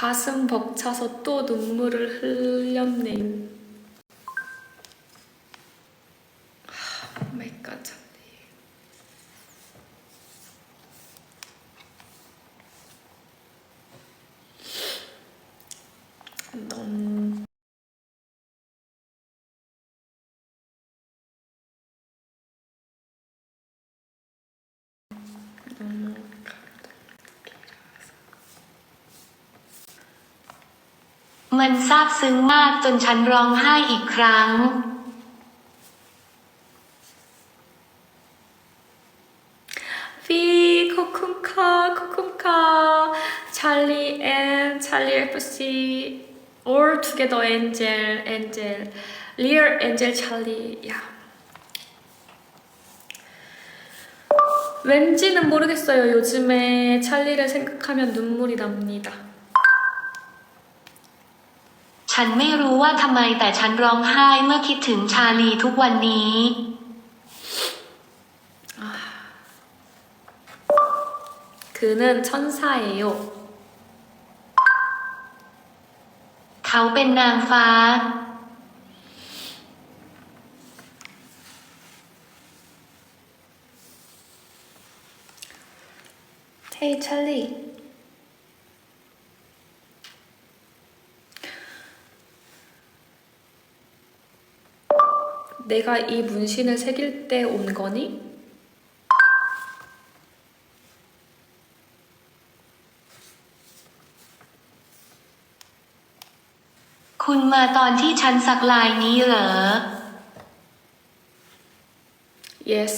가슴 벅차서 또 눈물을 흘렸네요. 너무 มันซาบซึ้งมากจนฉันร้องไห้อีกครั้ง 비 코쿤카 코쿤카 찰리 앤 찰리 FC all together 엔젤 엔젤 리얼 엔젤 찰리 야 왠지는 모르겠어요 요즘에 찰리를 생각하면 눈물이 납니다 ฉันไม่รู้ว่าทำไมแต่ฉันร้องไห้เมื่อคิดถึงชาลีทุกวันนี้ 그는 천사예요 เขาเป็นนางฟ้า 헤이 찰리 내가 이 문신을 새길 때 온 거니? คุณมาตอนที่ฉันสักลายนี้เหรอ Yes.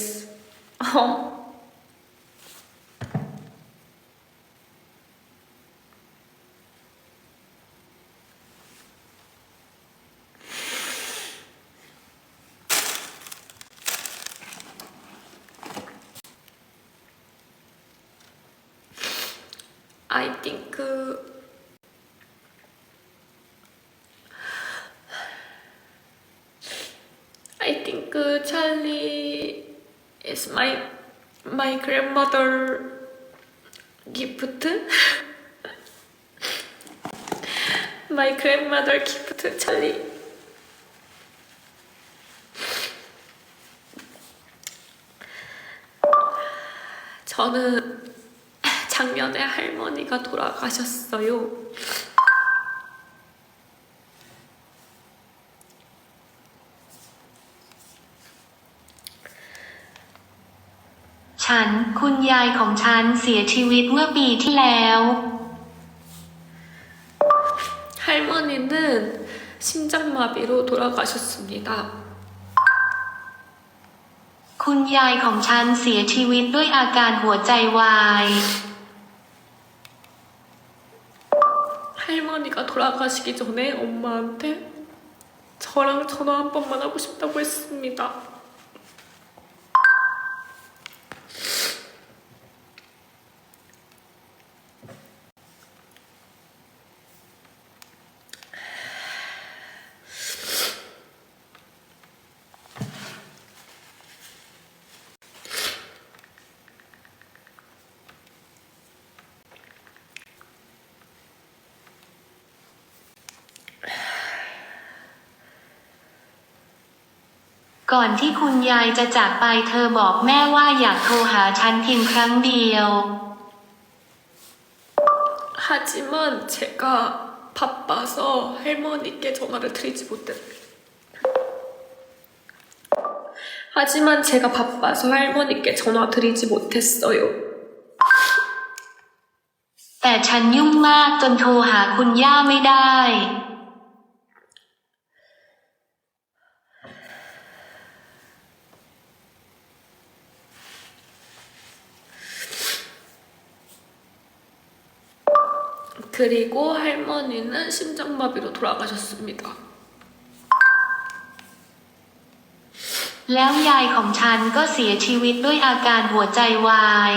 I think uh, I think uh, Charlie is my my grandmother gift. my grandmother gift Charlie. 저는 작년에 할머니가 돌아가셨어요. ฉันคุณยายของฉันเสียชีวิตเมื่อปีที่แล้ว 할머니는 심장마비로 돌아가셨습니다. คุณยายของฉันเสียชีวิตด้วยอาการหัวใจวาย 할머니가 돌아가시기 전에 엄마한테 저랑 전화 한 번만 하고 싶다고 했습니다. ก่อนที่คุณยายจะจากไปเธอบอกแม่ว่าอยากโทรหาฉันเพียงครั้งเดียว 하지만 제가 바빠서 할머니께 전화를 드리지 못했어요. 하지만 제가 바빠서 할머니께 전화 드리지 못했어요. แต่ฉันยุ่งมากจนโทรหาคุณย่าไม่ได้ 그리고 할머니는 심장마비로 돌아가셨습니다. แล้วยายของฉันก็เสียชีวิตด้วยอาการหัวใจวาย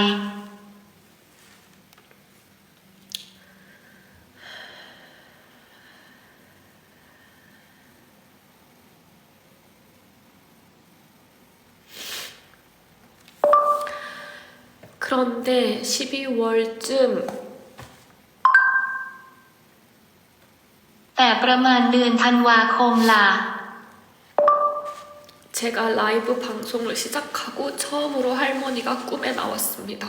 그런데 12월쯤 แต่ประมาณเดือนธันวาคมล่ะ 제가 라이브 방송을 시작하고 처음으로 할머니가 꿈에 나왔습니다.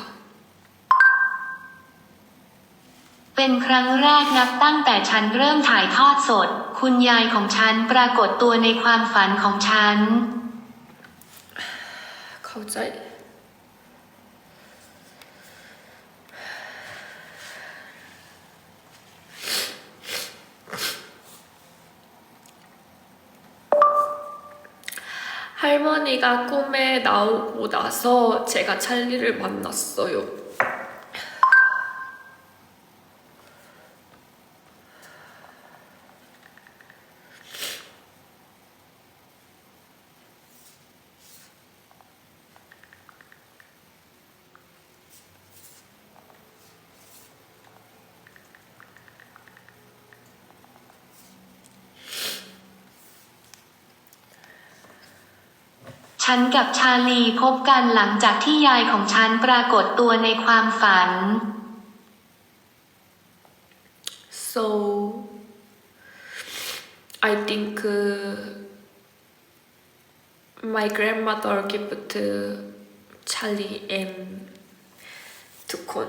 เป็นครั้งแรกนับตั้งแต่ฉันเริ่มถ่ายทอดสด คุณยายของฉันปรากฏตัวในความฝันของฉัน 갑자기 할머니가 꿈에 나오고 나서 제가 찰리를 만났어요. ' ฉันกับชาลีพบกันหลังจากที่ยายของฉันปรากฏตัวในความฝัน so I think uh, my grandmother gave to Charlie and ทุกคน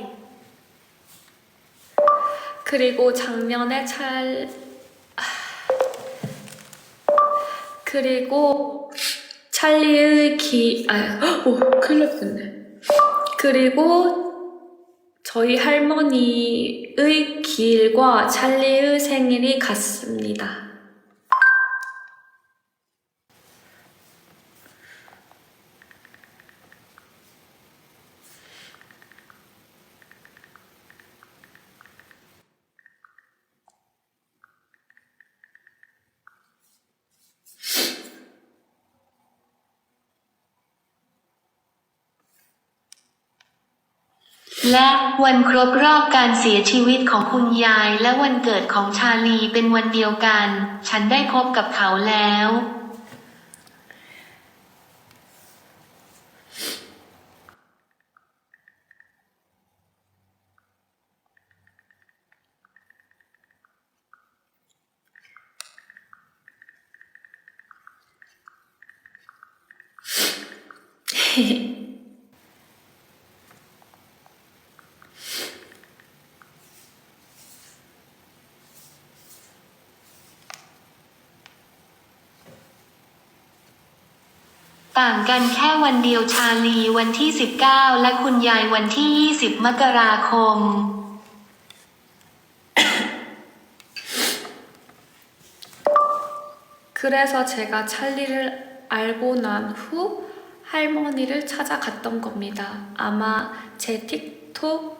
그리고 작년에 찰 그리고 찰리의 기 아, 오 큰일 날 뻔네. 그리고 저희 할머니의 기일과 찰리의 생일이 같습니다. ' และวันครบรอบการเสียชีวิตของคุณยายและวันเกิดของชาลีเป็นวันเดียวกัน ฉันได้พบกับเขาแล้วต่างกันแค่วันเดียวชาลีวันที่ 19 และคุณยายวันที่ 20 มกราคม 그래서 제가 찰리를 알고 난 후 할머니를 찾아갔던 겁니다. 아마 제 틱톡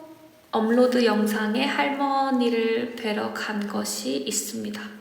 업로드 영상에 할머니를 뵈러 간 것이 있습니다.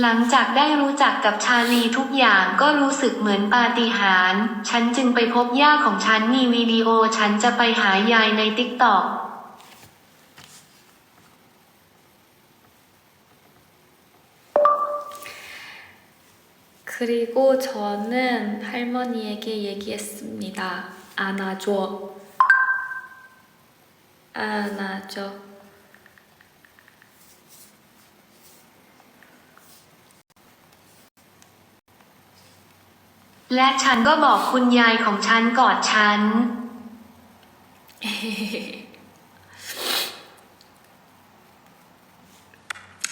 หลังจากได้รู้จักกับชาลีทุกอย่างก็รู้สึกเหมือนปาฏิหาริย์ฉันจึงไปพบย่าของฉันมีวิดีโอฉันจะไปหายายในติ๊กต็อก 그리고 저는 할머니에게 얘기했습니다. 안아줘. 안아줘. และฉันก็บอกคุณยายของฉันกอดฉัน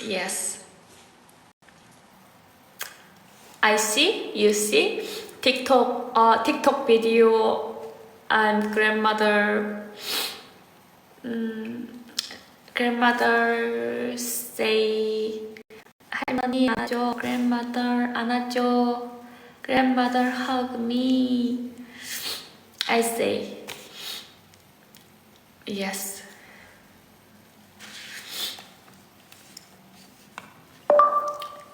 Yes. I see, you see, TikTok, uh, TikTok video, and grandmother, um, grandmother say, 할머니 안아줘, grandmother 안아줘, grandmother hug me. I say, yes.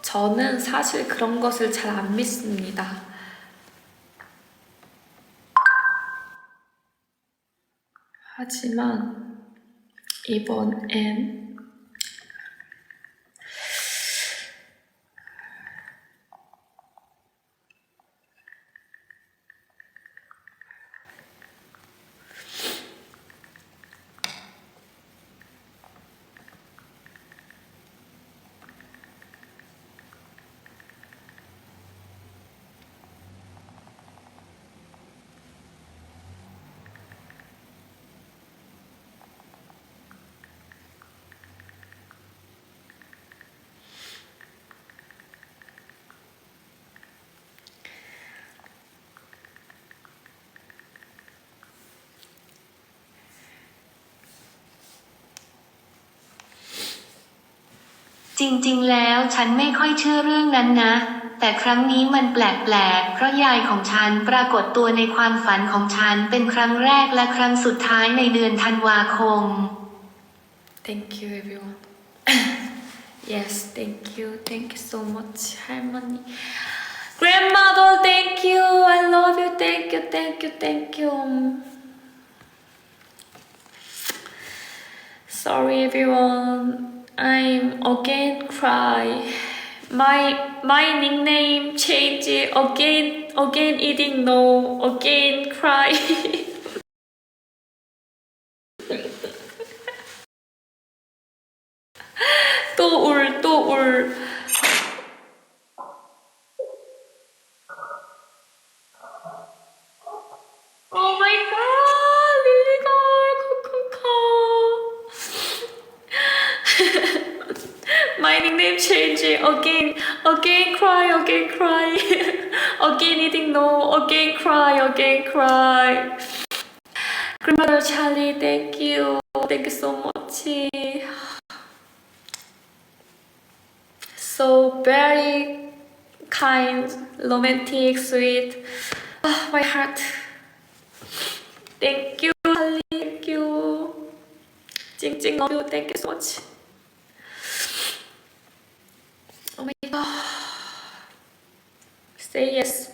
저는 사실 그런 것을 잘 안 믿습니다. 하지만 이번엔 จริงๆ แล้วฉันไม่ค่อยเชื่อเรื่องนั้นนะ แต่ครั้งนี้มันแปลกๆ เพราะยายของฉันปรากฏตัวในความฝันของฉันเป็นครั้งแรกและครั้งสุดท้ายในเดือนธันวาคม Thank you everyone Yes thank you thank you so much harmony Grandmother thank you I love you thank you thank you thank you Sorry everyone I'm again cry. My my nickname change again again eating no again cry. 또 울, 또 울. Again, again cry, again cry, again eating no, again cry, again cry. Grandmother Charlie, thank you, thank you so much. So very kind, romantic, sweet. Ah, my heart. Thank you, Charlie. Thank you. 찡찡 love you. Thank you so much. Say yes.